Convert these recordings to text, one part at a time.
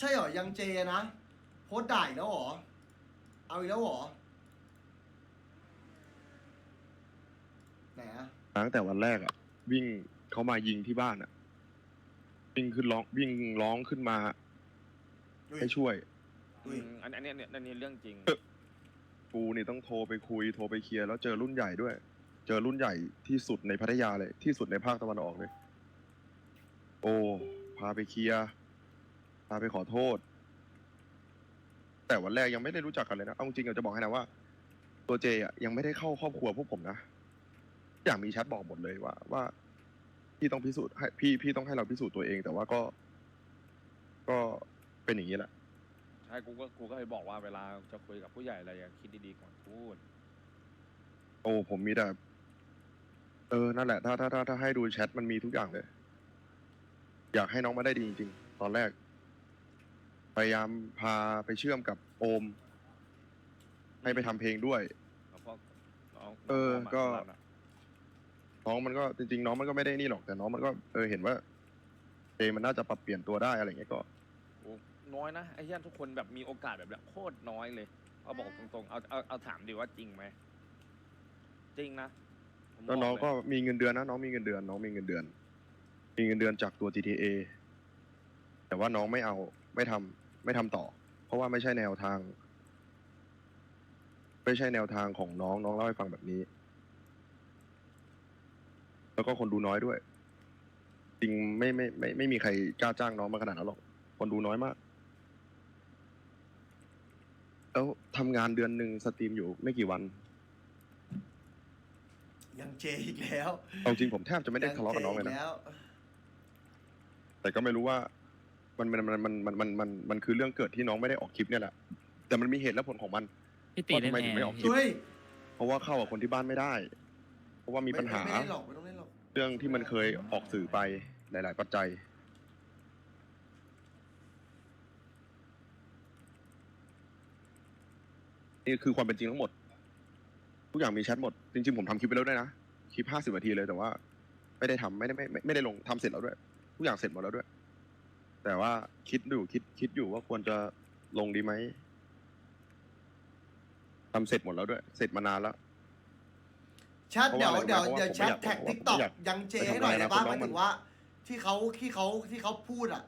ใช่เหรอยังเจนะโพสต์ด่าอีกแล้วเหรอ เอาอีกแล้วเหรอ ไหนอะตั้งแต่วันแรกอะวิ่งเขามายิงที่บ้านอะวิ่งขึ้นร้องวิ่งร้องขึ้นมาอุ้ยให้ช่วยอุ้ยอืมอันอันเนี้ยเนี่ยอันนี้เรื่องจริง กูนี่ต้องโทรไปคุยโทรไปเคลียร์แล้วเจอรุ่นใหญ่ด้วย เจอรุ่นใหญ่ที่สุดในพัทยาเลย ที่สุดในภาคตะวันออกเลย โอ้พาไปเคลียร์ พาไปขอโทษ แต่วันแรกยังไม่ได้รู้จักกันเลยนะเอาจริงๆเราจะบอกให้นะว่า ตัวเจอะยังไม่ได้เข้าครอบครัวพวกผมนะอย่างมีแชทบอกหมดเลยว่า ว่าพี่ต้องพิสูจน์ให้พี่พี่ต้องให้เราพิสูจน์ตัวเอง แต่ว่าก็ ก็เป็นอย่างนี้แหละ ใช่กูก็กูก็เคยบอกว่าเวลาจะคุยกับผู้ใหญ่อะไรอย่าคิดดีๆก่อนพูด โอ้ผมมีแต่เออนั่นแหละถ้าถ้าถ้าถ้าให้ดูแชทมันมีทุกอย่างเลย อยากให้น้องมาได้ดีจริงๆตอนแรกพ ยายามพาไปเชื่อมกับโอม ให้ไปทำเพลงด้วย แล้วก็น้องเออน้งะก็สำหรับน่ะน้องมันก็จริงๆ น้องมันก็ไม่ได้นี่หรอกแต่น้องมันก็เออเห็นว่าเพลงมันน่าจะปรับเปลี่ยนตัวได้อะไรเงี้ยก็ โอ้น้อยนะไอ้เหี้ยทุกคนแบบมีโอกาสแบบเนี้ยโคตรน้อยเลย เอาบอกตรงๆ เอาเอาเอาถามดิว่าจริงไหมจริงนะผมแล้วน้องบเลย ก็มีเงินเดือนนะน้องมีเงินเดือนน้องมีเงินเดือน มีเงินเดือนจากตัว GTA แต่ว่าน้องไม่เอาไม่ทำ ไม่ทำต่อ เพราะว่าไม่ใช่แนวทาง ไม่ใช่แนวทางของน้องน้องเล่าให้ฟังแบบนี้ แล้วก็คนดูน้อยด้วย จริงไม่ไม่ไม่ไม่มีใครกล้าจ้างน้องมาขนาดนั้นหรอกคนดูน้อยมาก แล้วทำงานเดือนหนึ่งสตรีมอยู่ไม่กี่วัน ยังเจอีกแล้วเอาจริงผมแทบจะไม่ได้ทะเลาะกับน้องเลยงจนะแล้วแต่ก็ไม่รู้ว่า มันมันมันมันมันมันมันมันคือเรื่องเกิดที่น้องไม่ได้ออกคลิปเนี่ยแหละแต่มันมีเหตุและผลของมันพี่ตีว่าเล่ทำนไมแอถึงร์ไม่ออกคลิปเฮ้ยเพราะว่าเข้ากับคนที่บ้านไม่ได้ เพราะว่ามีปัญหาไม่ไม่ได้หรอกไม่ต้องเล่นหรอกเรื่องที่มันเคยออกสื่อไปหลาย ๆ ปัจจัย นี่คือความเป็นจริงทั้งหมด ทุกอย่างมีแชทหมด จริง ๆ ผมทำคลิปไปแล้วด้วยนะ คลิปห้าสิบนาทีเลยแต่ว่า ไม่ได้ทำไม่ได้ไม่ไม่ไม่ได้ลงทำเสร็จแล้วด้วย ทุกอย่างเสร็จหมดแล้วด้วย แต่ว่าคิดอยู่คิดคิดอยู่ว่าควรจะลงดีไหมทำเสร็จหมดแล้วด้วย เสร็จมานานแล้ว แชทเดี๋ยวเพราะว่าเดี๋ยวอะไรเดี๋ยวเพแชราะว่าทแท็กผมทิกไม่ตอกอยากยังเจไปทำให้หน่อยอะไรได้นะปะคนน้หองมายมันถึงว่า ที่เขาที่เขาที่เขาพูดอะ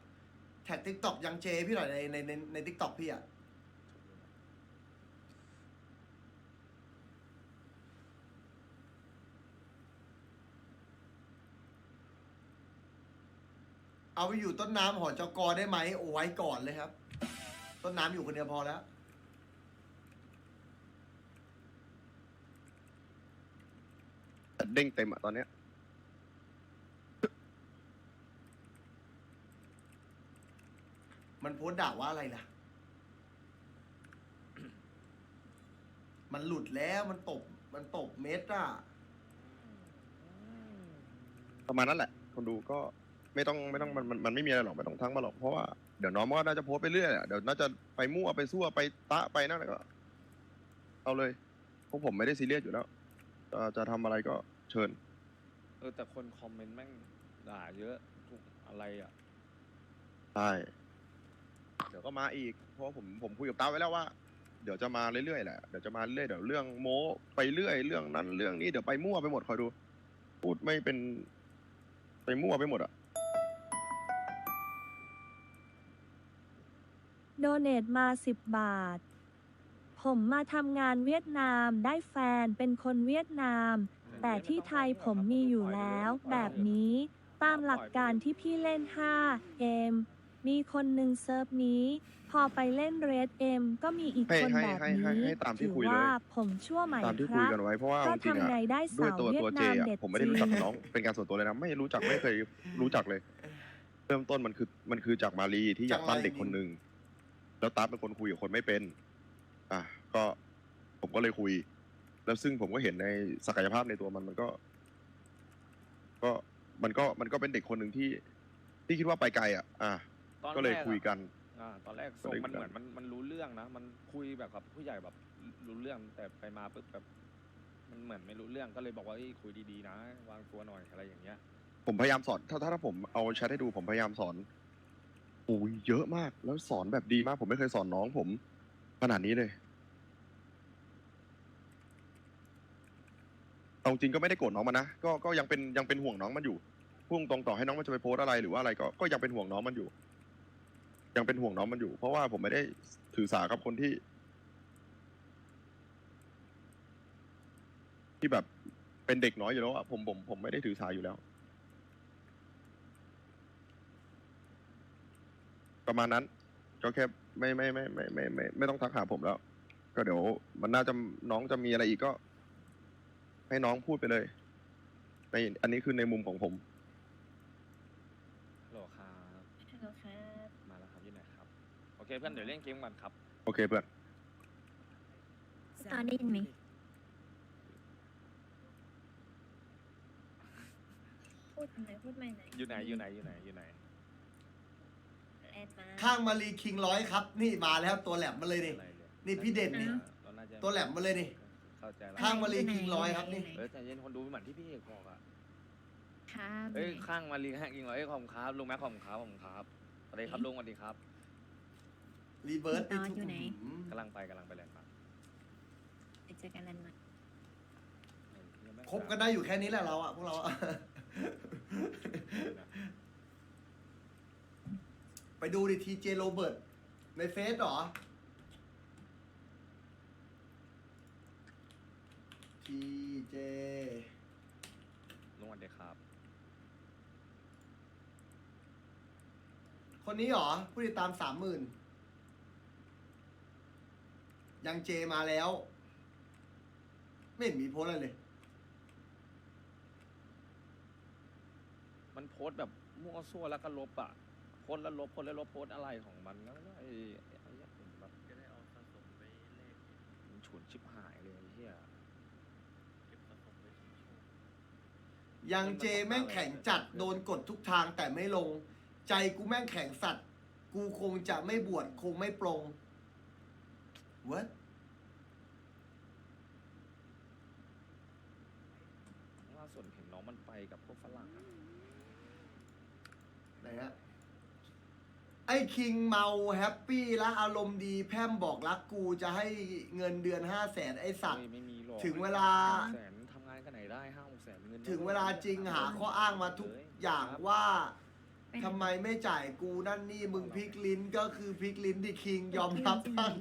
แท็กทิกตอกยังเจให้พี่หน่อยในในในในทิกตอกพี่อะ เอาไปอยู่ต้นน้ำหอจกอได้ไหมโอ้ไว้ก่อนเลยครับ ต้นน้ำอยู่คนเดียวพอแล้ว เด้งเต็มอะตอนเนี้ยมันโพสต์ด่าว่าอะไรล่ะ มันหลุดแล้วมันตบ มันตบเม็ดอะ ประมาณนั้นแหละ คนดูก็ ไม่ต้องไม่ต้องมันมันมันไม่มีอะไรหรอกไม่ต้องทั้งมาหรอกเพราะว่าเดี๋ยวน้องมันก็น่าจะโพสต์ไปเรื่อยอะเดี๋ยวน่าจะไปมั่วไปซั่วไปตะไปนั่นอะไรก็ เอาเลยพวกผมไม่ได้ซีเรียสอยู่แล้วจะจะทำอะไรก็เชิญ เออแต่คนคอมเมนต์แม่งด่าเยอะทุกอะไรอะ ใช่เดี๋ยวก็มาอีก เพราะว่าผมผมคุยกับตาไว้แล้วว่า เดี๋ยวจะมาเรื่อยๆแหละ เดี๋ยวจะมาเรื่อยเดี๋ยวเรื่องโม้ไปเรื่อยเรื่องนั้นเรื่องนี้เดี๋ยวไปมั่วไปหมดคอยดู พูดไม่เป็น ไปมั่วไปหมดอะ โดเนทมา 10 บาท ผมมาทำงานเวียดนามได้แฟนเป็นคนเวียดนาม แต่ที่ไทยผมมีอยู่แล้ว แบบนี้ตามหลักการที่พี่เล่น 5 เอม มีคนหนึ่งเซิร์ฟนี้ พอไปเล่นเรดเอ็มก็มีอีกให้คนให้แบบให้นี้ให้ให้ตามที่ถือคุยเลย ว่าผมชั่วไหมตามที่คคุยรับ กันไว้เพราะว่าก็จริงๆทำไงอะได้ด้วยสาวตัวเวียตัวดเจนามอะเด็ดผมไม่ได้จริรู้จักงกับน้องเป็นการส่วนตัวเลยนะไม่รู้จักไม่เคยรู้จักเลย เริ่มต้นมันคือมันคือจากมารีที่อยากปั้นเด็กคนหนึ่ง แล้วตาเป็นคนคุยกับคนไม่เป็น อะก็ผมก็เลยคุย แล้วซึ่งผมก็เห็นในศักยภาพในตัวมันมันก็ ก็มันก็มันก็เป็นเด็กคนหนึ่งที่ ที่คิดว่าไปไกล อะ อะตอนก็เลยแรอะคุยกัน อ่าตอนแรกส่งก็เลยมันเหมือนคุยกันมันมันรู้เรื่องนะ มันคุยแบบกับผู้ใหญ่แบบรู้เรื่องแต่ไปมาปุ๊บแบบ มันเหมือนไม่รู้เรื่องก็เลยบอกว่าเอ้ยคุยดีๆนะ วางตัวหน่อยอะไรอย่างเงี้ย ผมพยายามสอนถ้าถ้าถ้าผมเอาแชทให้ดูผมพยายามสอน โอ้ยเยอะมาก แล้วสอนแบบดีมาก ผมไม่เคยสอนน้องผมขนาดนี้เลยเอาจริงก็ไม่ได้โกรธน้องมันนะ ก็ก็ยังเป็นยังเป็นห่วงน้องมันอยู่พุ่งตรงต่อให้น้องมันจะไปโพสต์อะไรหรือว่าอะไรก็ก็ยังเป็นห่วงน้องมันอยู่ ยังเป็นห่วงน้องมันอยู่ เพราะว่าผมไม่ได้ถือสากับคนที่ ที่แบบเป็นเด็กน้อยอยู่แล้วอะผมผมผมไม่ได้ถือสาอยู่แล้ว ประมาณนั้น ก็แค่ไม่ไม่ไม่ไม่ไม่ไม่ไม่ต้องทักหาผมแล้ว ก็เดี๋ยว มันน่าจะน้องจะมีอะไรอีกก็ ให้น้องพูดไปเลยในอันนี้คือในมุมของผมฮัลโหลครับ ฮัลโหลครับมาแล้วครับอยู่ไหนครับ โอเคเพื่อนเดี๋ยวเล่นเกมกันครับ โอเคเพื่อนตอนได้ยินไหมพูดหน่อยพูดใหม่หน่อยอยู่ไหนอยู่ไหนอยู่ไหนอยู่ไหนแอดมา ข้างมารีคิงร้อยครับ นี่มาแล้วตัวแหลมมาเลยนี่ อะไรเลยนี่พี่เด่นนี่ เราน่าจะตัวแหลมมาเลยนี่ เข้าใจแล้วข้างมารีคิงร้อยครับนี่เออใจเย็นคนดูเหมือนที่พี่เอกบอกอะครับเอ้ยข้างมารีข้างยิงร้อยเอ้ยขอบคุณครับลุงแม็กขอบคุณครับขอบคุณครับสวัสดีครับลุงสวัสดีครับรีเบิร์ตตอนอยู่ไหน กำลังไปกำลังไปแลนด์มาร์คไปเจอกันนันมาเออยังไม่คบกันได้อยู่แค่นี้แหละเราอะพวกเราอะ ไปดูดิทีเจโรเบิร์ตในเฟซเหรอทีเจลุงสวัสดีครับ คนนี้เหรอ ผู้ติดตามสามหมื่นยังเจมาแล้ว ไม่เห็นมีโพสต์อะไรเลย มันโพสต์แบบมั่วซั่วแล้วก็ลบอะ โพสต์แล้วลบโพสต์แล้วลบโพสต์อะไรของมันแล้วไอ้ไอ้เหี้ยผมแบบจะได้เอาสะสมไปเลขมันฉุนชิบหายเลยไอ้เหี้ยเก็บสะสมไว้ชิงโชคยังเจแม่งแข็งจัดโดนกดทุกทางแต่ไม่ลง ใจกูแม่งแข็งสัตว์กูคงจะไม่บวชคงไม่ปรง What ล่าสุดเห็นน้องมันไปกับพวกฝรั่งอะ ไหนฮะ ไอ้คิงเมาแฮปปี้และอารมณ์ดีแพร่มบอกรักกูจะให้เงินเดือนห้าแสนไอ้สัตว์ไม่ไม่มีหรอกถึงเวลา แสนทำงานกันไหนได้ห้าหกแสนเงินถึงเวลาจริงหาข้ออ้างมาทุกอย่างว่าทำไมไม่จ่ายกูนั่นนี่มึงพลิกลิ้นก็คือพลิกลิ้นดิคิงยอมรับบ้าง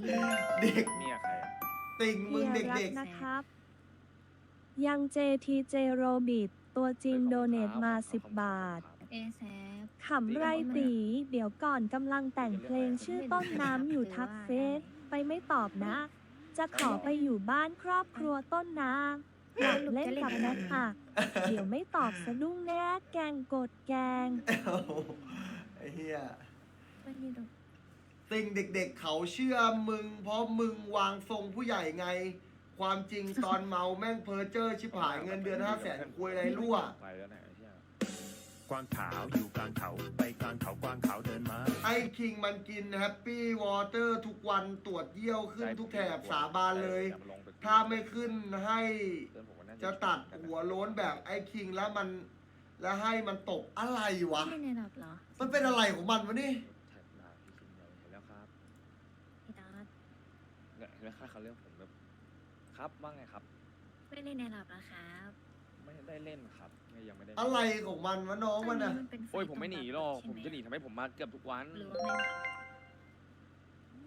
เด็กเมียใครอะติ่งมึงเฮียรัเด็กกนะครับ ยังเจทีเจโรบิทตัวจริงโดเนทมา 10 บาท เอแซฟขำไรตีเดี๋ยวก่อนกำลังแต่งเพลงชื่อต้นน้ำอยู่ทักเฟซไปไม่ตอบนะ จะขอไปอยู่บ้านครอบครัวต้นน้ำอยากเล่นกับแนทอะเดี๋ยวไม่ตอบสะดุ้งแน่แกงกดแกงๆโอ้โหไอ้เหี้ยมันอยู่ตรงติ่งเด็กๆเขาเชื่อมึง เพราะมึงวางทรงผู้ใหญ่ไง ความจริงตอนเมาแม่งเพอเจอร์ชิบหายเงินเดือนห้าแสนคุยอะไรรั่วไปแล้วเนี่ยไอ้เหี้ย กวางขาวอยู่กลางเขา ไปกลางเขากวางขาวเดินมา ไอ้คิงมันกินแฮปปี้วอเตอร์ทุกวันตรวจเยี่ยวขึ้นทุกแถบสาบานเลยดี๋วลงปคุยถ้าไม่ขึ้นให้เพื่อนผมก็น่าจะตัดหัวโล้นแบบไอ้คิงแล้วมัน แล้วให้มันตกอะไรวะ ไม่ในระดับเหรอมันเป็นอะไรของมันวะนี่แท็กด่าพี่คิงเลยเห็นแล้วครับพี่ตอดเนี่ยเห็นไหมค่าเขาเรียกผมแบบครับว่าไงครับ ไม่ได้ในระดับนะครับ ไม่ได้เล่นครับ ไม่ยังไม่ได้เล่นอะไรของมันวะน้องมันอะนเป็นฟโอ้ยผมไม่หนีหรอกใช่ผมจะหนีทำไมผมมาเกือบทุกวันหรือว่าไม่บัง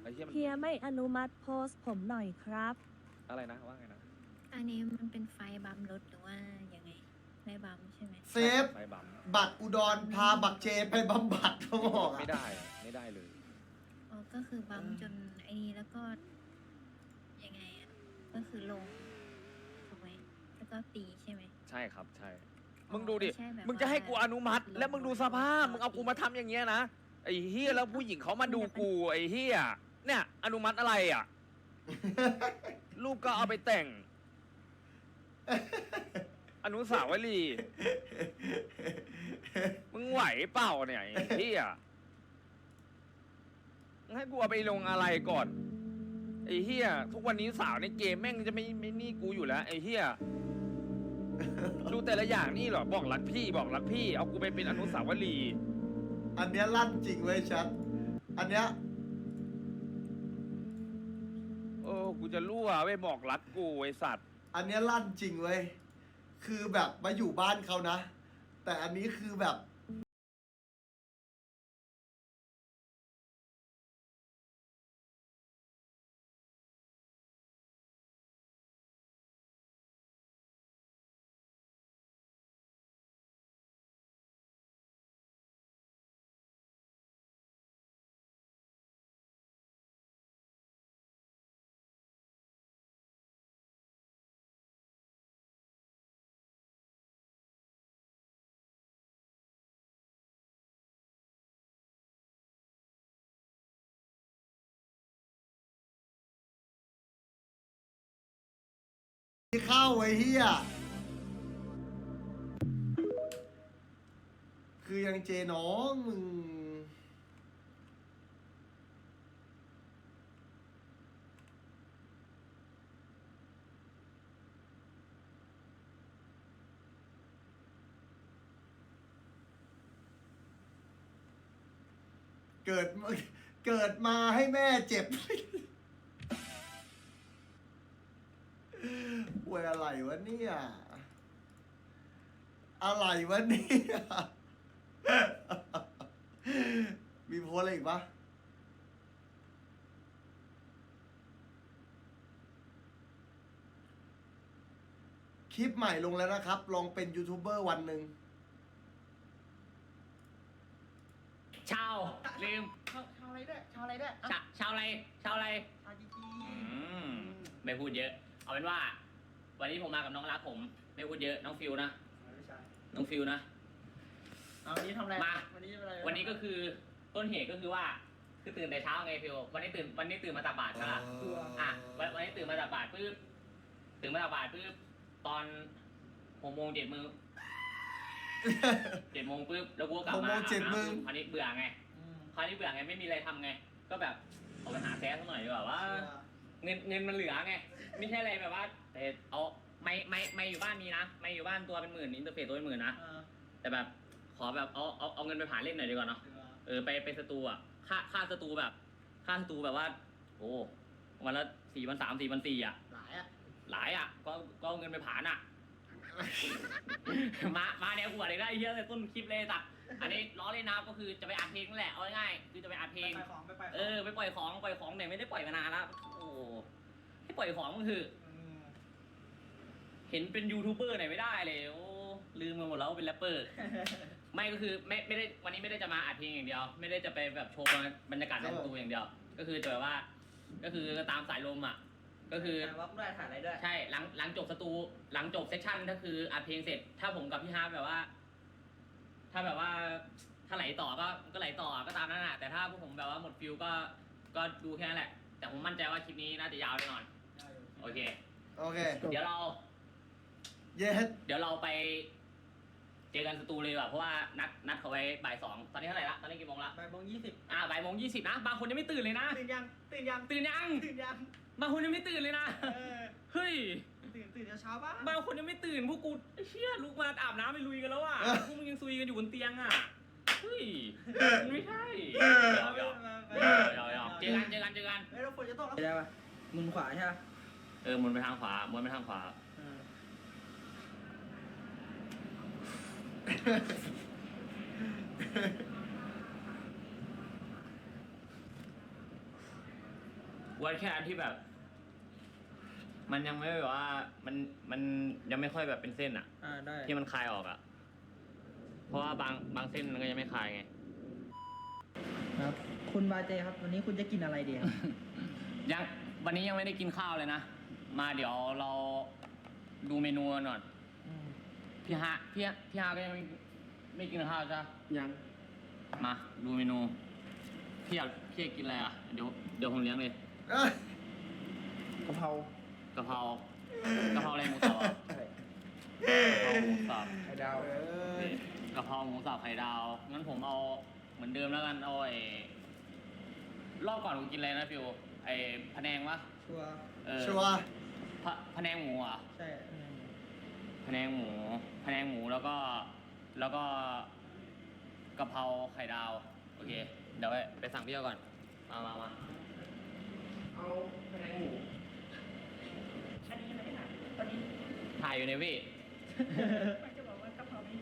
ไอ้เหี้ยมันเฮียไม่อนุมัติโพสต์ผมหน่อยครับ อะไรนะว่าไงนะอันนี้มันเป็นไฟบัมรถหรือว่ายังไงไม่บัมใช่ไหมเซฟไปบัมบัตรอุดรพาบักเจไปบำบัดเขาบอกอะไม่ได้อะไม่ได้เลย อ๋อก็คือบัมจนไอ้นี้แล้วก็ยังไงอะก็คือลงถูกไหมแล้วก็ตีใช่ไหมใช่ครับใช่อ๋อ มึงดูดิไม่ใช่แบบมึงจะให้กูอนุมัติว่าแล้วมึงดูสภาพ มึงเอากูมาทำอย่างเงี้ยนะ ไอ้เฮียแล้วผู้หญิงเขามาดูกู ไอ้เฮียเนี่ย อนุมัติอะไรอะ รูปก็เอาไปแต่ง อนุสาวรีย์มึงไหวเปล่าเนี่ยไอ้เฮียมึงให้กูเอาไปลงอะไรก่อน ไอ้เฮียทุกวันนี้สาวในเกมแม่งจะไม่ไม่นี่กูอยู่แล้ว ไอ้เฮีย ดูแต่ละอย่างนี่เหรอบอกรักพี่บอกรักพี่ เอากูไปเป็นอนุสาวรีย์อันเนี้ยลั่นจริงเว้ยชัด อันเนี้ยโอ้กูจะรั่วไปบอกรักกูไอสัตว์อันเนี้ยลั่นจริงเว้ย คือแบบมาอยู่บ้านเขานะ แต่อันนี้คือแบบ เข้าไอ้เฮียคือยังเจน้องมึง เกิดเกิดมาให้แม่เจ็บ เวยอะไรวะเนี่ย อะไรวะเนี่ย มีโพสอะไรอีกปะคลิปใหม่ลงแล้วนะครับ ลองเป็นยูทูบเบอร์วันหนึ่งชาวลืมชาวชาวอะไรด้วยชาวอะไรด้วยชาชาวอะไรชาวอะไรชาวจีจีอืมไม่พูดเยอะ เอาเป็นว่า วันนี้ผมมากับน้องรักผม ไม่พูดเยอะน้องฟิวนะไม่ใช่น้องฟิวนะ เอาวันนี้ทำอะไรมา วันนี้ทำอะไรวันนี้ก็คือต้นเหตุก็คือว่าคือตื่นแต่เช้าไงฟิววันนี้ตื่นวันนี้ตื่นมาตักบาตรใช่ปะ อะวันวันนี้ตื่นมาตักบาตรปุ๊บตื่นมาตักบาตรปุ๊บตอนหกโมงเจ็ดโมงเจ็ดโมงปุ๊บแล้วกูก็กลับหกมาโมงเจ็ดโมง คราวนี้เบื่อไงอืมคราวนี้เบื่อไงไม่มีอะไรทำไง ก็แบบออกไปหาแซสสักหน่อยดีกว่าว่า เงินเงินมันเหลือไงไม่ใช่อะไรแบบว่า แต่เอาไม่ไม่ไม่อยู่บ้านมีนะไม่อยู่บ้านตัวเป็นหมื่นอินเตอร์เฟซตัวเป็นหมื่นนะเออแต่แบบขอแบบเอาเอาเอาเงินไปผ่านเล่นหน่อยดีกว่าเนาะเออเออไปไปสตูอะค่าค่าสตูแบบ ค่าสตูแบบว่า โอ้วันละสี่พันสามสี่พันสี่อะ หลายอะหลายอะ ก็ก็เอาเงินไปผ่านอะ มา มาแนวหัวเลยได้เยอะเลยต้นคลิปเลยตัดอันนี้ล้อเล่นนะก็คือจะไปอัดเพลงนั่นแหละเอาง่ายๆคือจะไปอัดเพลง ไปของไปไปเออไปปล่อยของปล่อยของเนี่ยไม่ได้ปล่อยมานานแล้วโอ้ ให้ปล่อยของมันคือมเห็นเป็นยูทูบเบอร์ไหนไม่ได้เลยโอ้ลืมไปหมดแล้วว่าเป็นแรปเปอร์ ไม่ก็คือไม่ไม่ได้วันนี้ไม่ได้จะมาอัดเพลงอย่างเดียว ไม่ได้จะไปแบบโชว์บรรยากาศในสตูอย่างเดียว ก็คือจะแบบว่า ก็คือตามสายลมอะ ก็คือแต่ว่ากูได้ถ่ายอะไรด้วยใช่หลังหลังจบสตูหลังจบเซสชั่นก็คืออัดเพลงเสร็จ ถ้าผมกับพี่ฮาร์ปแบบว่า ถ้าแบบว่าถ้าไหลต่อก็ก็ไหลต่อก็ตามนั้นแหละแต่ถ้าพวกผมแบบว่าหมดฟิลก็ก็ดูแค่นั้นแหละ แต่ผมมั่นใจว่าคลิปนี้น่าจะยาวแน่นอน โอเค โอเค เดี๋ยวเรา เย็ดเดี๋ยวเราไป เจอกันสตูเลยดีกว่าเพราะว่านัดนัดเขาไว้บ่ายสองตอนนี้เท่าไหร่ละตอนนี้กี่โมงละบ่ายโมงยี่สิบอ่าบ่ายโมงยี่สิบนะบางคนยังไม่ตื่นเลยนะ ตื่นยัง ตื่นยัง ตื่นยังตื่นยังบางคนยังไม่ตื่นเลยนะเออเฮ้ยตื่นตื่นเช้าๆป่ะบางคนยังไม่ตื่นพวกกูไอ้เชี่ยลุกมาอาบน้ำไปลุยกันแล้วอะพวกมึงยังซุยกันอยู่บนเตียงอะ เฮ้ยมันไม่ใช่เดี๋ยวเดี๋ยวเดี๋ยวเดี๋ยวเดี๋ยวเจอกันเจอกันเจอกันเฮ้ยเราฝนจะตกแล้วได้ป่ะมุนขวาใช่ป่ะเออหมุนไปทางขวาหมุนไปทางขวา เออวันแค่อันที่แบบ มันยังไม่แบบว่า มัน มันยังไม่ค่อยแบบเป็นเส้นอะอ่าได้ที่มันคลายออกอะเพ ราะว่าบางบางเส้นมันก็ยังไม่คลายไง ครับ คุณบาเจครับวันนี้คุณจะกินอะไรดีครับ ยังวันนี้ยังไม่ได้กินข้าวเลยนะ มาเดี๋ยวเราดูเมนูกันก่อนพี่ฮะพี่ฮะพี่ฮะก็ยังไม่ไม่กินข้าวจ้ะยัง มาดูเมนูพี่อยากพี่อยากกินอะไรอะเดี๋ยวเดี๋ยวผมเลี้ยงเลยเอ้ยกะเพรากะเพรากะเพราอะไรหมูสับอะกะเพราหมูสับ ไข่ดาว เอ้ย กะเพราหมูสับไข่ดาว งั้นผมเอาเหมือนเดิมแล้วกันเอาไอ้รอบก่อนผมกินอะไรนะฟิวไอ้พะแนงวะชัวร์เออชัวร์พะพะแนงหมูอะใช่อืมพะแนงหมูพะแนงหมูแล้วก็แล้วก็กะเพราไข่ดาว โอเคดี๋ยวไปไปสั่งพี่เอาก่อน มามามาเอาแพงหมูอันนี้ยังไม่ได้ถามตอนนี้ถ่ายอยู่เนี่ยพี่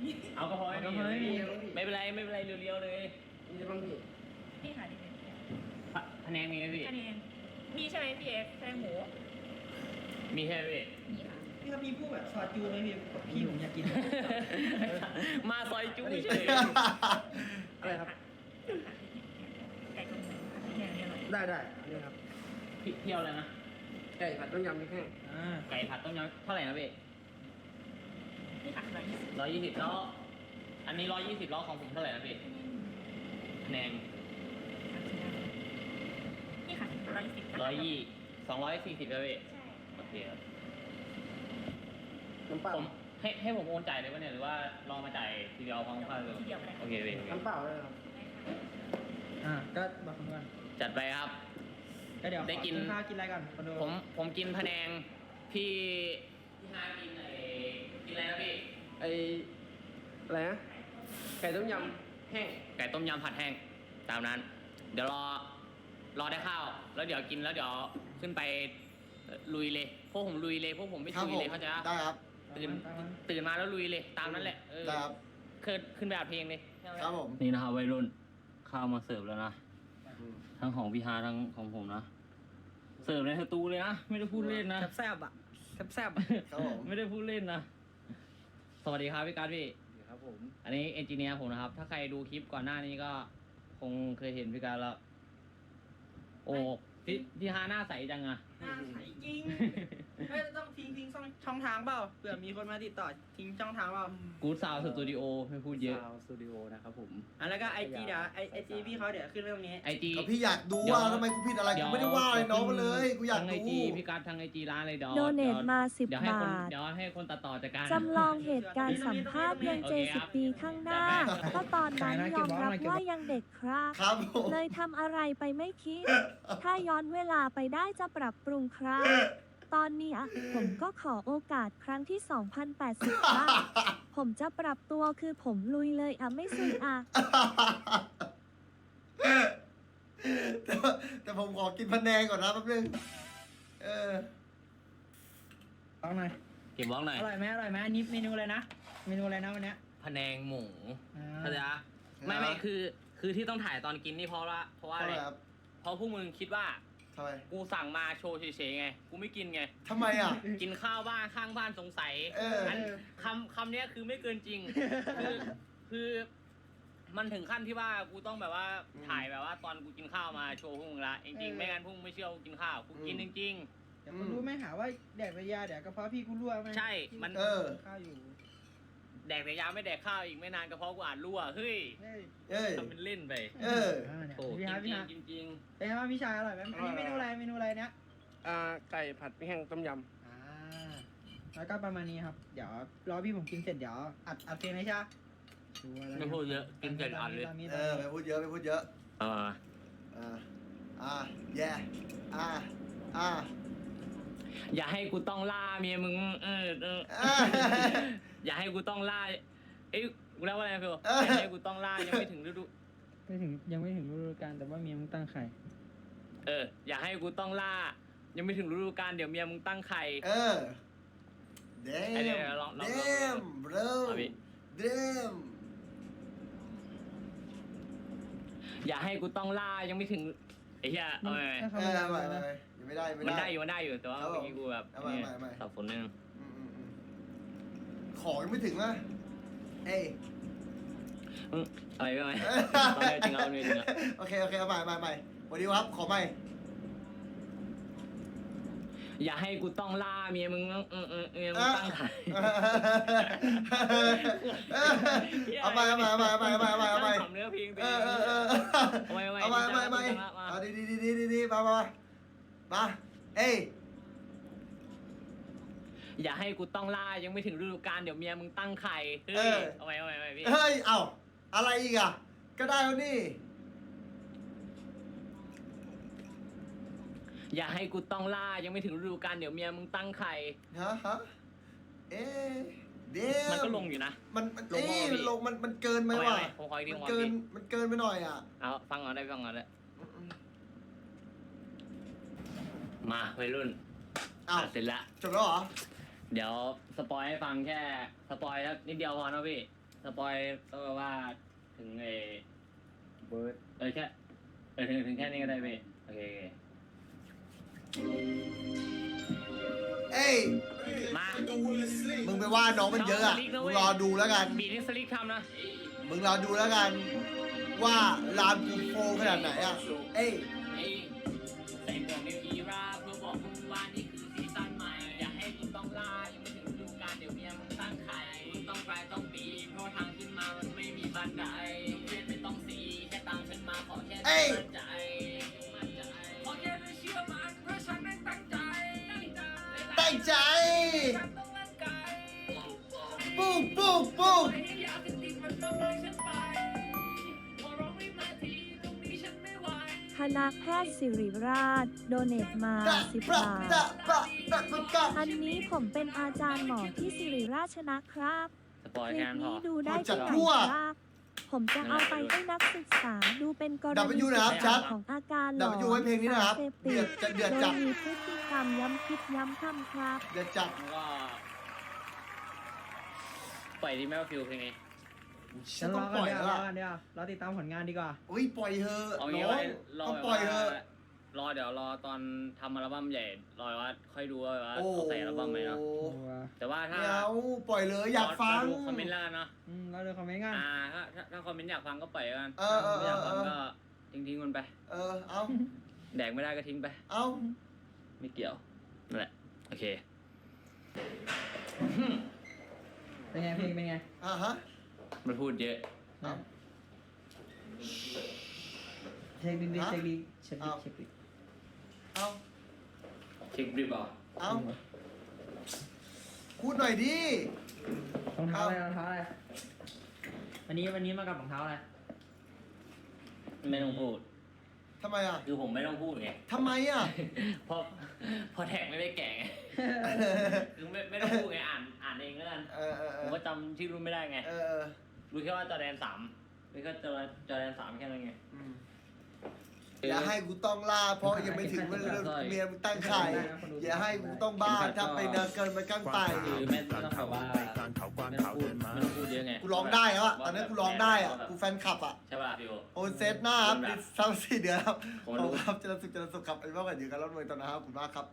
มันจะบอกว่ากระเพราไม่มีเอากระเพาะไม่มีไม่มี ไม่เป็นไรไม่เป็นไรเรียวๆเลยมีจะบ้างพี่พี่หาดิพะพะแนงมีไหมพี่คะแนนมีใช่ไหมพี่เอ็กแพงหมูมีใช่ไหมพี่ มีค่ะพี่ครับมีพวกแบบซอสจูไหมพี่พี่ผมอยากกิน มาซอยจุ้ยเฉยอะไรครับ ไก่ต้มยำผัดพริกแกงเนี่ยอร่อยได้ได้นี่ครับพี่เที่ยวเลยนะ ไก่ผัดต้มยำพริกแห้งอ่าไก่ผัดต้มยำเท่าไหร่นะพี่ นี่ค่ะร้อยยี่สิบร้อยยี่สิบแล้วอันนี้ร้อยยี่สิบแล้วของผมเท่าไหร่นะพี่พะแนงนี่ค่ะร้อยยี่สิบร้อยยี่สองร้อยสี่สิบแล้วพี่ใช่โอเคครับน้ำเปล่าผมให้ให้ผมโอนจ่ายเลยป่ะเนี่ยหรือว่ารอมาจ่ายทีเดียวพร้อมกันเลยทีเดียวก็ได้โอเคพี่โอเคน้ำเปล่าเลยครับอ่าก็บอกคุณก่อนจัดไปครับก็เดี๋ยวขอได้กินข้าวกินอะไรก่อนคอนโดผมผมกินพะแนงพี่พี่ฮากินไอ้ กินอะไรนะพี่ ไออะไรนะไก่ต้มยำแห้งไก่ต้มยำผัดแห้งตามนั้น เดี๋ยวรอรอได้ข้าว แล้วเดี๋ยวกินแล้วเดี๋ยวขึ้นไปเอ่อลุยเลย พวกผมลุยเลย พวกผมไม่ครับลุยผมเลยเข้าใจปะได้ครับตื่นตื่นมาแล้วลุยเลยตามนั้นแหละเออได้ครับขึ้นขึ้นไปอัดเพลงเลย ครับผมนี่นะครับวัยรุ่นข้าวมาเสิร์ฟแล้วนะ ทั้งของพี่ฮาทั้งของผมนะ เสิร์ฟในสตูเลยนะ ไม่ได้พูดเล่นนะ แซ่บๆอะแซ่บครับผม ไม่ได้พูดเล่นนะ สวัสดีครับพี่การดพี่ๆครับผม อันนี้เอนจิเนียร์ผมนะครับ ถ้าใครดูคลิปก่อนหน้านี้ก็คงเคยเห็นพี่การดแล้ว โอ้พี่พี่ฮาหน้าใสจังอะน่าใช้จริง ไม่ต้องทิ้งทิ้งช่องช่องทางเปล่าเผื่อมีคนมาติดต่อทิ้งช่องทางเปล่ากูดซาวสตูดิโอไม่พูดเยอะสตูดิโอนะครับผมอะแล้วก็ไอจีเดี๋ยวไอไอจีพี่เขาเดี๋ยวขึ้นไว้ตรงนี้ ไอจีก็พี่อยากดูว่าทำไมกูผิดอะไรกูไม่ได้ว่าเลยน้องมาเลยกูอยากทางไอดูจีพี่การดทางไอจีร้านเลยเดี๋ยวโดเนทมาเดี๋ยว10ให้คนบาทเดี๋ยวให้คนตัดต่อจัดการ จำลองเหตุการณ์สัมภาษณ์ยังเจสิบปีข้างหน้าก็ตอนนั้นยอมรับว่ายังเด็กครับ ครับผม เลยทำอะไรไปไม่คิด ถ้าย้อนเวลาไปได้จะปรับปรุงครับ ตอนเนี้ยผมก็ขอโอกาสครั้งที่ 2080บ้างผมจะปรับตัวคือผมลุยเลยอะไม่สุยอะ แต่ว่าแต่ผมขอกินพะแนงก่อนนะแป๊บนึง เออ ลองหน่อยเก็บบล็อกหน่อยอร่อยไหมอร่อยไหมอันนี้เมนูอะไรนะ เมนูอะไรนะวันเนี้ยพะแนงหมูอ่าเข้าใจปะไม่ไม่คือ คือที่ต้องถ่ายตอนกินนี่เพราะว่า เพราะว่าเท่าอะไหไรร่ครับเพราะพวกมึงคิดว่า ทำไมกูสั่งมาโชว์เฉยๆไง กูไม่กินไง ทำไมอะ กินข้าวบ้านข้างบ้านสงสัยเอออั นคำคำเนี้ยคือไม่เกินจริง คือคือมันถึงขั้นที่ว่ากูต้องแบบว่าถ่ายแบบว่าตอนกูกินข้าวมาโชว์พวกมึงละจริงๆไม่งั้นพวกมึงไม่เชื่อว่ากูกินข้าวกูกินจริง เดี๋ยวคุณรู้ไหมหาว่าแดกไปยาเดี๋ยวกระเพาะพี่กูรั่วไหมใช่มัน เออ ข้าวอยู่ๆ แดกแต่ยาไม่แดกข้าวอีกไม่นานกระเพาะกูอาจรั่วเฮ้ยเฮ้ยเอ้ย ทำเป็นเล่นไปเออ อ่าเนี่ยโอ้พี่ฮะจพี่ริงฮะๆจริงเป็นไงบ้างพี่ชายอร่อยไหมอันนี้เมนูอะไรเมนูอะไรเนี้ยอ่าไก่ผัดพริกแห้งต้มยอ่าแล้วก็ประมาณนี้ครับ เดี๋ยวรอพี่ผมกินเสร็จเดี๋ยวอัดอัดเพลงเลยใช่ไหมดูอะไรๆไม่พูดเยอะกินเสร็จอ่อนเลย ตามนี้เอตามอนี้ไปพูดเยอะไปพูดเยอะ เอออ่า อ่า แย่ อ่า อ่า อย่าให้กูต้องล่าเมียมึงเออเอออ่า อย่าให้กูต้องล่า เอ้ยกูเล่าว่าอะไรนะพี่โอเออออย่าให้กูต้องล่ายังไม่ถึงฤดูไม่ถึงยังไม่ถึงฤดูกาลแต่ว่าเมียมึงตั้งไข่เออ อย่าให้กูต้องล่า ยังไม่ถึงฤดูกาลเดี๋ยวเมียมึงตั้งไข่ เออ damn ไอ้เดี๋ยวลองลองลอง damn bro เอาพี่ damn อย่าให้กูต้องล่ายังไม่ถึงไอ้เหี้ยเอาไปถ้าเอเขาอไม่ไม่ได้ไม่ไม่ยังไม่ได้ไม่มันได้ได้ อยู่มันได้อยู่แต่ว่าครับผมเมื่อกี้กูแบบเอาใหม่เนี่ยเอาใหม่ สับสนนึงอืมอืมอืม ของยังไม่ถึงนะเอ้ยอืมอะไรไปไหมตอนนี้จริงเอาเนี่ยจริงอะโอเคโอเคเอาใหม่ใหม่ใหม่วันนี้ครับ ขอใหม่อย่าให้กูต้องล่าเมียมึงเออเออเมียมึงตั้งไข่เอาใหม่เอาใหม่เอาใหม่เอาใหม่เอาใหม่เอาใหม่เอาใหม่ตั้งเนื้อเพลงไปเออเออเออเอาใหม่เอาใหม่เอาใหม่เอาใหม่เอาใหม่จริงจังละมาเอาดีดีดีดีดีดีมามามามาเอ้ย อย่าให้กูต้องล่ายังไม่ถึงฤดูกาลเดี๋ยวเมียมึงตั้งไข่เฮ้เอยอเอาใหม่เอาใหม่เอาใหม่พี่ เฮ้ย เอ้า อะไรอีกอะ ก็ได้แล้วนี่ อย่าให้กูต้องล่ายังไม่ถึงฤดูกาลเดี๋ยวเมียมึงตั้งไข่ฮะฮะเอ๊ะเดี๋ยวมันก็ลงอยู่นะ มันมันลงเอ้ยมาพี่ลงมันมันเกินไหมเอาวะไว้ผมขออีกทีมันผมขอเกิอีนกทีมันเกินไปหน่อยอะ เอาฟังก่อนได้ฟังก่อนได้มาวัยรุ่นอ้าวตัดเสร็จละจบแล้วเหรอ เดี๋ยวสปอยให้ฟังแค่สปอยแล้วนิดเดียวพอนะพี่สปอยก็แปลว่าถึงเอเบิร์ดเออแค่เออถึงถึงแค่นี้ก็ได้พี่โอเคโอเคเอ้ย มามึงไปว่าน้องมันเยอะอะน้องมันมึลิงกนะเว้ยรอดูแล้วกัน บีนี่สลิกทำนะมึงรอดูแล้วกัน ว่าร้านกูโฟขนาดไหนอะ เอ้ย เอ้ย มั่นใจไม่ต้องสีแค่ตามฉันมาขอแค่มั่ใจขอแค่ไม่เชื่อมัเพราะฉันนั้นตั้งใจตั้งใจปุ๊บปุ๊บปุ๊บคณะแพทย์สิริราช โดเนตมาสิบบาทอันนี้ผมเป็นอาจารย์หมอที่สิริราชนะครับ สปอยคแค่ลิปนั้นพอนี้ดูได้จัดที่ไหนทั่วครับผมจะเอาไปให้นักศึกษาดูเป็นกรดับเบิลณียูนะครับศึกชัษาดของอาการหลดับอเบิลยูไว้เพลงนี้นะครับสารสพเดือดจะเดือดจัดโมีพฤติกรรมย้ำคิดย้ำทำครับ เดี๋ยวจัดแล้วก็ปล่อยดีไหมว่าฟิลเพลงนี้ฉังั้นนรต้อองปกัล่นอยเดี๋ยวแล้วล่ะรอกันเดี๋ยวเราติดตามผลงานดีกว่าเฮ้ยปล่อยเธอะเอาน้งี้องไว้รอต้องแบบปล่อยเธว่า อะ รอเดี๋ยวรอตอนทำอัลบั้มใหญ่รอว่าค่อยดูว่าว่าโอ้เอาใส่อัลบั้มไหมเนาะแต่ว่าถ้าไม่เอาปล่อยเลยอยากฟัง รดูคอมเมนต์แล้วกันเนาะอืมเราดูคอมเมนต์กัน อ่าถ้าถ้าถ้าคอมเมนต์อยากฟังก็ปล่อยแล้วกันเออเออไม่อยากฟังเออ ก็ทิ้งทิ้งมันไป เออเอาแดกไม่ได้ก็ทิ้งไป เอาไม่เกี่ยวนั่นแหละโอเค เป็นไงเพลงเป็นไงอะฮะ มันพูดเยอะเอาเช็คดิเช็คดิเช็คดิอ้าว เช็คดิ เอาเช็คบริบอะเอาพูดหน่อยดิ รองเท้าอะไรรองเท้าอะไรวันนี้วันนี้มากับรองเท้าอะไรไม่ต้องพูด ทำไมอะคือผมไม่ต้องพูดไง ทำไมอะ เพราะเพอแท็กไม่ได้แก่ไง คือไม่ไม่ต้องพูดไงอ่านอ่านเองแล้วกัน เออเออเอผมอก็จำชื่อรุ่นไม่ได้ไง เออเออรู้แค่ว่าจอแดนสามรู้แค่จอจอแดนสามแค่นั้นไง อืม อย่าให้กูต้องล่าเพราะยังไม่ถึงเรื่องเมียมึงตั้งไข่อย่าให้กูต้องบ้าถ้าไปเดินเกินไปกั้งไปคือไม่ไม่ต้องแบบว่า องพูดเยอะไงกูร้องได้แล้วอะตอนนั้นกูร้องได้อะกูแฟนคลับอะใช่ป่ะพี่โอโอนเซตหน้าครับติดสามสี่เดือนครับผมขอบรู้คุณครับเจริญสุขเจริญสุขครับไอ้บ้ากันอยู่กันรถเมย์ตอนนะครับขอบคุณมากครับ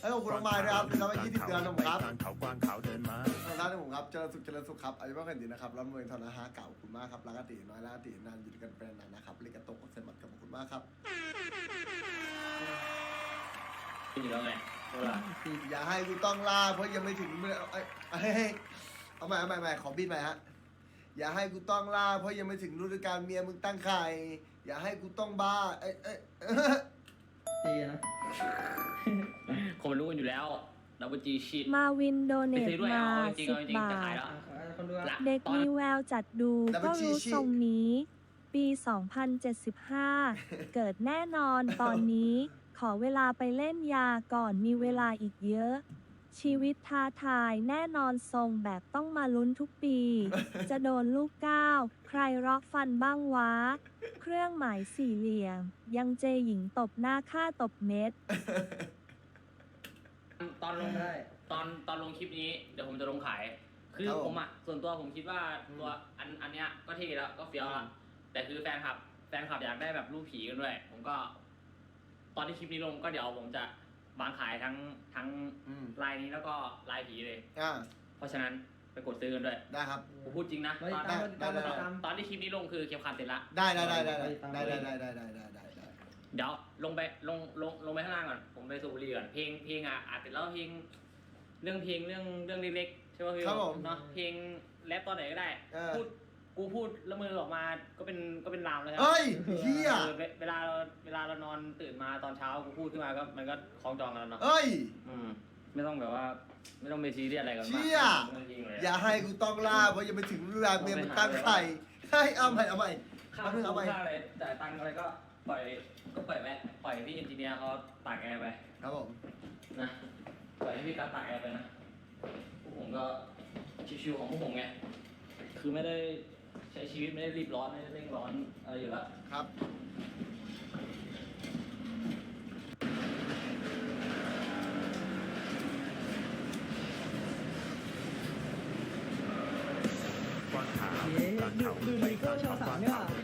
แล้วขอบคุณน้องไม้ด้วยครับเป็นร้อยยี่สิบเดือนผมครับกลางเขากว้างเขาเดินมาทางด้านของผมครับเจริญสุขเจริญสุขครับไอ้บ้ากันอยู่นะครับรถเมย์ตอนนะฮะเก่าขอบคุณมากครับรักอติน้อยรักอตินานอยู่ด้วยกันเป็นนานนะครับเล็กกระตกเซมัดกับขอบคุณมากครับพูดอยู่แล้วไงใช่ป่ะอย่าให้กูต้องล่าเพราะยังไม่ถึงเมื่อเอ้ยเอ้ยเอาใหม่เอาใหม่เอาใหม่ขอบินใหม่ฮะ อย่าให้กูต้องล่า เพราะยังไม่ถึงฤดูกาลเมียมึงตั้งไข่อย่าให้กูต้องบ้า เอ้ยเอ้ยเอ้ยดีนะ คนมันรู้กันอยู่แล้วดับเบิลจีชีตมาวินโดเนไปตซื้อด้วยมาเอาจริงๆเอาจริง10ๆจะบาขายทแล้วอะขอให้คนดูอะละเด็กตอนมีแววจัดดูดับก็เบิลชีรู้ชีทรงนี้ ปี 2075 เกิดแน่นอนตอนนี้ ขอเวลาไปเล่นยาก่อนมีเวลาอีกเยอะ ชีวิตท้าทายแน่นอนทรงแบบต้องมาลุ้นทุกปี จะโดนลูกก้าวใครร็อกฟันบ้างวะ เครื่องหมายสี่เหลี่ยม ยังเจหญิงตบหน้าค่าตบเม็ด ตอนลงได้ ตอนตอนลงคลิปนี้เดี๋ยวผมจะลงขาย คือครับผมผมอะส่วนตัวผมคิดว่าตัวอันอันเนี้ยก็เท่แล้วก็เฟี้ยวละแต่คือแฟนคลับ แฟนคลับอยากได้แบบรูปผีกันด้วย ผมก็ ตอนที่คลิปนี้ลงก็เดี๋ยวผมจะ วางขายทั้งทั้งอืมลายนี้แล้วก็ลายผีเลย อ่าเพราะฉะนั้นไปกดซื้อกันด้วยได้ครับ ผมพูดจริงนะเราตติอดนตามได้เราติดตามเราติดได้ตาม ตอนที่คลิปนี้ลงคือเข็มขัดเสร็จละได้ได้ได้ได้ได้ได้ได้ได้ได้ได้ได้ได้ เดี๋ยวลงไปลงลงลงไปข้างล่างก่อนผมไปสูบบุหรี่ก่อนเพลงเพลงอะอาจจะเล่าเพลง เรื่องเพลงเรื่องเรื่องเล็กๆใช่ป่ะพี่ครับผมเนาะเพลงแรปตอนไหนก็ได้ เออ พูด กูพูดละมือออกมาก็เป็นก็เป็นรามแล้วครัเฮ้ยเฮียเออเวเวลาเราเวลาเรานอนตื่นมาตอนเช้ากูพูดขึ้นมาก็มันก็คล้องจองกันแล้วเนาะเฮ้ย อืมไม่ต้องแบบว่า ไม่ต้องไปซีเรียสอะไรกันมากเชี่ย จริงๆเลยอย่าให้กูต้องล่าเพราะยังไม่ถึงฤดูกาลเมียมึงตั้งไข่เฮ้ยเอาใหม่เอาใหม่ค่าเอาคุ้ใหม่เอาใหม่ค่าอะไรจ่ายตังค์อะไรก็ปล่อยก็ปล่อยแวะปล่อยพี่เอนจิเนียร์เขาตากแอร์ไปครับผมนะปล่อยให้พี่การตากแอร์ไปนะพวกผมก็ชิวๆของพวกผมไงคือไม่ได้ ใช้ชีวิตไม่ได้รีบร้อนไม่ได้เร่งร้อนอะไรอยู่แล้วครับกวางขาวเย้กลางดูเขาดูไปลิกโก้ลางโชเขาว์กสาววางเนี่ยขาวว่ะขึ้นมาโ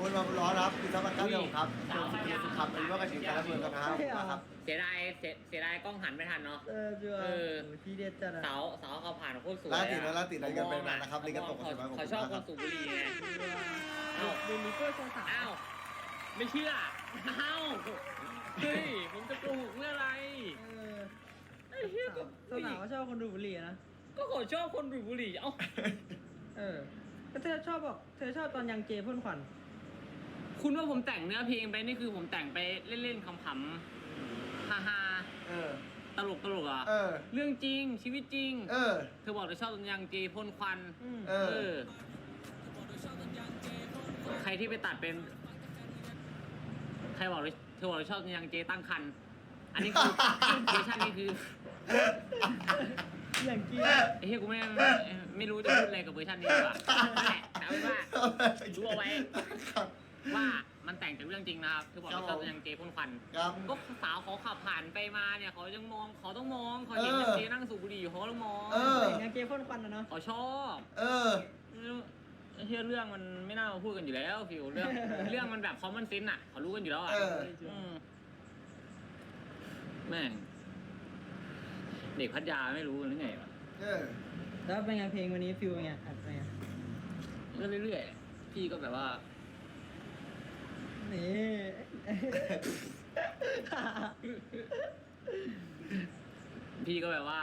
อ้ยมาร้อนครับคุณธรรมชาติเดียวครับเจอสุขีสุขครับอันนี้ว่ากันถึงการเมืองกันนะครับเสียดายเสียเสียดายกล้องหันไม่ทันเนาะ เออเจ้าเออโหที่เด็ดจัดอะเสาเสาเขาผ่านโคตรสวยลาติดอะนะลาติดอะไรกันเป็นนานนะครับนี่ก็ตกเขากันมาขอบเขาคุณชอบมากคครันบสูบบุหรี่ไงอ้าวดูลิโก้โชว์สาวอ้าวไม่เชื่ออ้าวเฮ้ยผมจะโกหกเมื่อไหรเออไอ้เหี้ยก็สาวๆชอบคนดูดบุหรี่อะนะ ก็เขาชอบคนดูดบุหรี่เอ้าเออก็เธอชอบบอกเธอชอบตอนยังเจพ่นควัน คุณว่าผมแต่งเนื้อเพลงไปนี่คือผมแต่งไปเล่นๆขำๆฮาเออ ๆตลกตลกๆอะเออ เรื่องจริงชีวิตจริง เออ เธอบอกเธอชอบตอนยังเจพ่นควันอืมเออ ใครที่ไปตัดเป็น ใครบอกเลยเธอบอกเธอชอบยังเจตั้งคัน อันนี้คือ เวอร์ชันนี้คืออย่างกี้ไอ้เฮียกูไม่ไม่ไม่รู้จะพูดอะไรกับเวอร์ชันนี้ดีกว่านั่นแหละแต่เอาเป็นว่า รู้เอาไว้ ว่ามันแต่งจากเรื่องจริงนะครับเธอบอกเธอชอบยังเจพ่นควัน ครับ ก็สาวเขาขับผ่านไปมาเนี่ยเขายังมองเขาต้องมองเขาเห็นเออยังเจนั่งสูบบุหรี่อยู่เขาก็ต้องมองเออยังเจพ่นควันอะเนาะ เขาชอบเออไม่รู้ไอ้เฮียเรื่องมันไม่น่ามาพูดกันอยู่แล้วฟิวเรื่อง เรื่องมันแบบคอมมอนเซนส์อะเขารู้กันอยู่แล้วอะเออมแม่งเด็กพัทยาไม่รู้หรือไงวะเออ แล้วเป็นไงเพลงวันนี้ฟิลเป็นไงอัดเป็นไงก็เรื่อยๆพี่ก็แบบว่า นี่ พี่ก็แบบว่า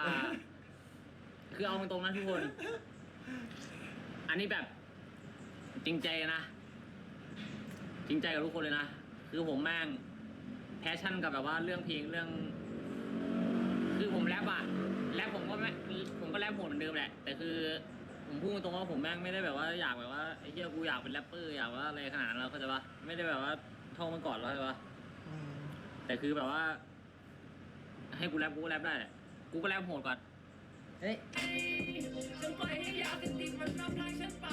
คือเอาตรงๆนะทุกคน อันนี้แบบจริงใจนะ จริงใจกับทุกคนเลยนะ คือผมแม่งแพชชั่นกับแบบว่าเรื่องเพลงเรื่อง คือผมแรปอะแรปผมก็ไม่ผมก็แรปโหดเหมือนเดิมแหละ แต่คือ พูดตรงๆว่าผมแม่งไม่ได้แบบว่าอยากแบบว่าไอ้เหี้ยกูอยากเป็นแรปเปอร์อยากว่าอะไรขนาดนั้นแล้วเข้าใจปะไม่ได้แบบว่าท่องมาก่อนแล้วเข้าใจปะแต่คือแบบว่า ให้กูแรปกูก็แรปได้แหละกูก็แรปโหดกว่าเฮ้ย ฉันปล่อยให้ยาติดติดมันนำทางฉันไป